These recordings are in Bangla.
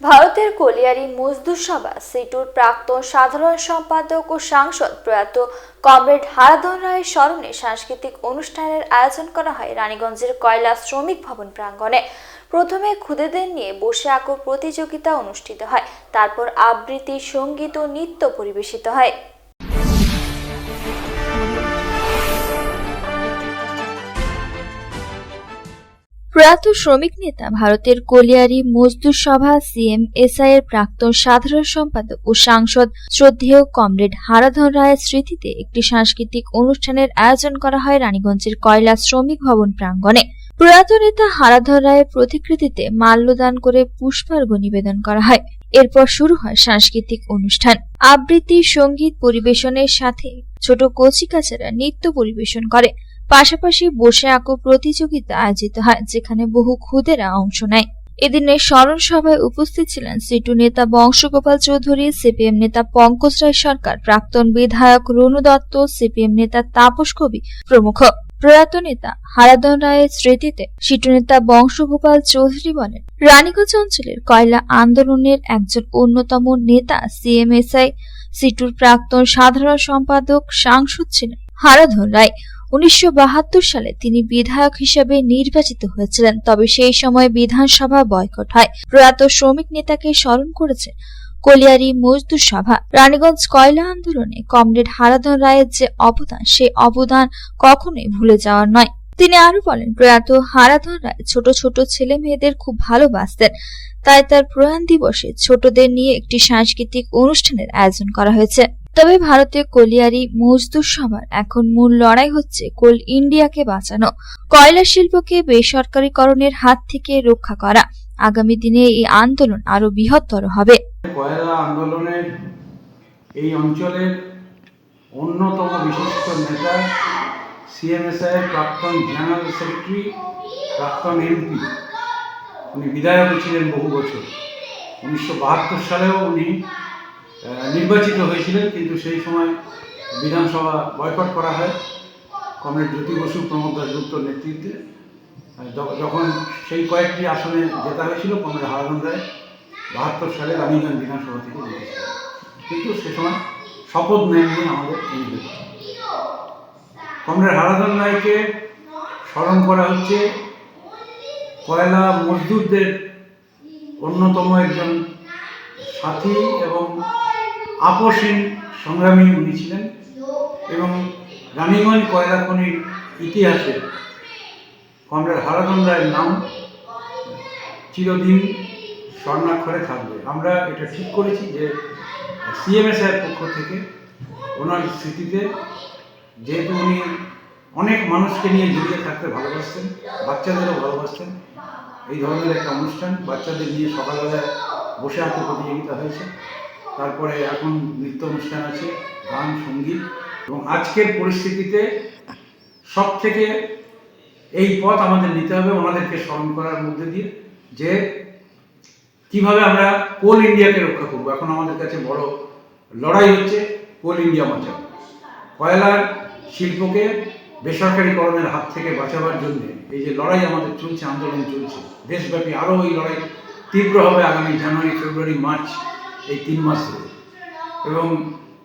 ভারতের কলিয়ারি মজদুর সভা, সিটুর প্রাক্তন সাধারণ সম্পাদক ও সাংসদ প্রয়াত কমরেড হারাধন রায়ের স্মরণে সাংস্কৃতিক অনুষ্ঠানের আয়োজন করা হয় রানীগঞ্জের কয়লা শ্রমিক ভবন প্রাঙ্গণে। প্রথমে খুদেদের নিয়ে বসে আঁকো প্রতিযোগিতা অনুষ্ঠিত হয়, তারপর আবৃত্তি, সংগীত ও নৃত্য পরিবেশিত হয়। প্রয়াত শ্রমিক নেতা ভারতের কলিয়ারি মজদুর সভা, সিএমএসআই এর প্রাক্তন সাধারণ সম্পাদক ও সাংসদ শ্রদ্ধেয় কমরেড হারাধন রায়ের স্মৃতিতে একটি সাংস্কৃতিক অনুষ্ঠানের আয়োজন করা হয় রানীগঞ্জের কয়লা শ্রমিক ভবন প্রাঙ্গণে। প্রয়াত নেতা হারাধন রায়ের প্রতিকৃতিতে মাল্যদান করে পুষ্পার্ঘ্য নিবেদন করা হয়। এরপর শুরু হয় সাংস্কৃতিক অনুষ্ঠান। আবৃত্তি, সংগীত পরিবেশনের সাথে ছোট কচিকাচারা নৃত্য পরিবেশন করে। পাশাপাশি বসে আঁকো প্রতিযোগিতা আয়োজিত হয়, যেখানে বহু খুদেরা অংশ নেয়। এদিনের স্মরণ সভায় উপস্থিত ছিলেন সিটু নেতা বংশগোপাল চৌধুরী, সিপিএম নেতা পঙ্কজ রায় সরকার, প্রাক্তন বিধায়ক রনু দত্ত, সিপিএম নেতা তাপস কবি প্রমুখ। প্রয়াত নেতা হারাদন রায়ের স্মৃতিতে সিটু নেতা বংশগোপাল চৌধুরী বলেন, রানীগঞ্জ অঞ্চলের কয়লা আন্দোলনের একজন অন্যতম নেতা সিএমএসআই। সিটুর প্রাক্তন সাধারণ সম্পাদক, সাংসদ ছিলেন হারাধন রায়। উনিশশো বাহাত্তর সালে তিনি বিধায়ক হিসেবে নির্বাচিত হয়েছিলেন। তবে সেই সময় বিধানসভা বয়কট হয়। প্রয়াত শ্রমিক নেতাকে স্মরণ করেছে কলিয়ারি মজদুর সভা। রানীগঞ্জ কয়লা আন্দোলনে কমরেড হারাধন রায়ের যে অবদান সে অবদান কখনোই ভুলে যাওয়ার নয়। তিনি আরও বলেন, প্রয়াত হারাধন রায় ছোট ছোট ছেলে মেয়েদের খুব ভালোবাসতেন। তাই তার প্রয়াণ দিবসে ছোটদের নিয়ে একটি সাংস্কৃতিক অনুষ্ঠানের আয়োজন করা হয়েছে। তবে ভারতে কলিয়ারি মজদুর সভার এখন মূল লড়াই হচ্ছে কোল ইন্ডিয়াকে বাঁচানো। কয়লা শিল্পকে বেসরকারীকরণের হাত থেকে রক্ষা করা। আগামী দিনে এই আন্দোলন আরও বৃহত্তর হবে। কয়লা আন্দোলনের এই অঞ্চলের অন্যতম বিশিষ্ট নেতা সিএমএসআই এর প্রাক্তন জেনারেল সেক্রেটারি, প্রাক্তন এমপি, উনি বিধায়ক ছিলেন বহু বছর। উনিশশো বাহাত্তর সালেও উনি নির্বাচিত হয়েছিলেন, কিন্তু সেই সময় বিধানসভা বয়কট করা হয়। কমরেড জ্যোতি বসু, প্রমোদ দাসগুপ্তর নেতৃত্বে। যখন সেই কয়েকটি আসনে জেতা হয়েছিল, কমরেড হারাধন রায়, বাহাত্তর সালে রানীগঞ্জ বিধানসভা থেকে জিতেছিল কিন্তু সে সময় শপথ নেননি আমাদের এমপি কমরেড হারাধন রায়কে স্মরণ করা হচ্ছে, কয়লা মজদুরদের অন্যতম একজন সাথী এবং আপসীন সংগ্রামী উনি ছিলেন এবং রানীগঞ্জ কয়লা খনির ইতিহাসে কমরেড হারাধন রায়ের নাম চিরদিন স্বর্ণাক্ষরে থাকবে। আমরা এটা ঠিক করেছি যে সিএমএস এর পক্ষ থেকে ওনার স্মৃতিতে যেহেতু উনি অনেক মানুষকে নিয়ে জড়িয়ে থাকতে ভালোবাসতেন, বাচ্চাদেরও ভালোবাসতেন, এই ধরনের একটা অনুষ্ঠান বাচ্চাদের নিয়ে সকালবেলায় বসে আঁকতে প্রতিযোগিতা হয়েছে। তারপরে এখন নৃত্য অনুষ্ঠান আছে, গান, সংগীত। এবং আজকের পরিস্থিতিতে সব থেকে এই পথ আমাদের নিতে হবে ওনাদেরকে স্মরণ করার মধ্যে দিয়ে যে কীভাবে আমরা কোল ইন্ডিয়াকে রক্ষা করব। এখন আমাদের কাছে বড় লড়াই হচ্ছে কোল ইন্ডিয়া বাঁচাও কয়লার শিল্পকে বেসরকারীকরণের হাত থেকে বাঁচাবার জন্য এই যে লড়াই আমাদের চলছে, আন্দোলন চলছে, দেশব্যাপী আরও এই লড়াই তীব্র হবে আগামী জানুয়ারি, ফেব্রুয়ারি, মার্চ এই তিন মাস ধরে এবং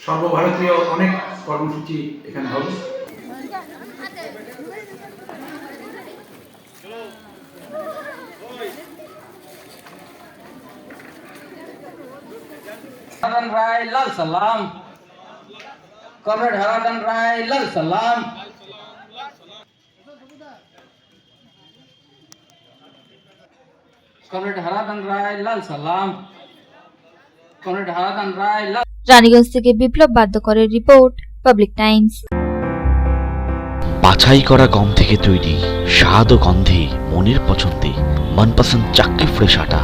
সর্বভারতীয় অনেক কর্মসূচি এখানে হবে हरन राय लाल सलाम कॉमरेड हरन राय लाल सलाम कॉमरेड हरन राय लाल सलाम রানীগঞ্জ থেকে বিপ্লব বাদ্যকরের রিপোর্ট, পাবলিক টাইমস। বাছাই করা গম থেকে তৈরি, স্বাদ ও গন্ধে মনের পছন্দে মনপসন্দ চাকরি ফ্রেশ আটা।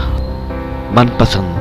মনপসন্দ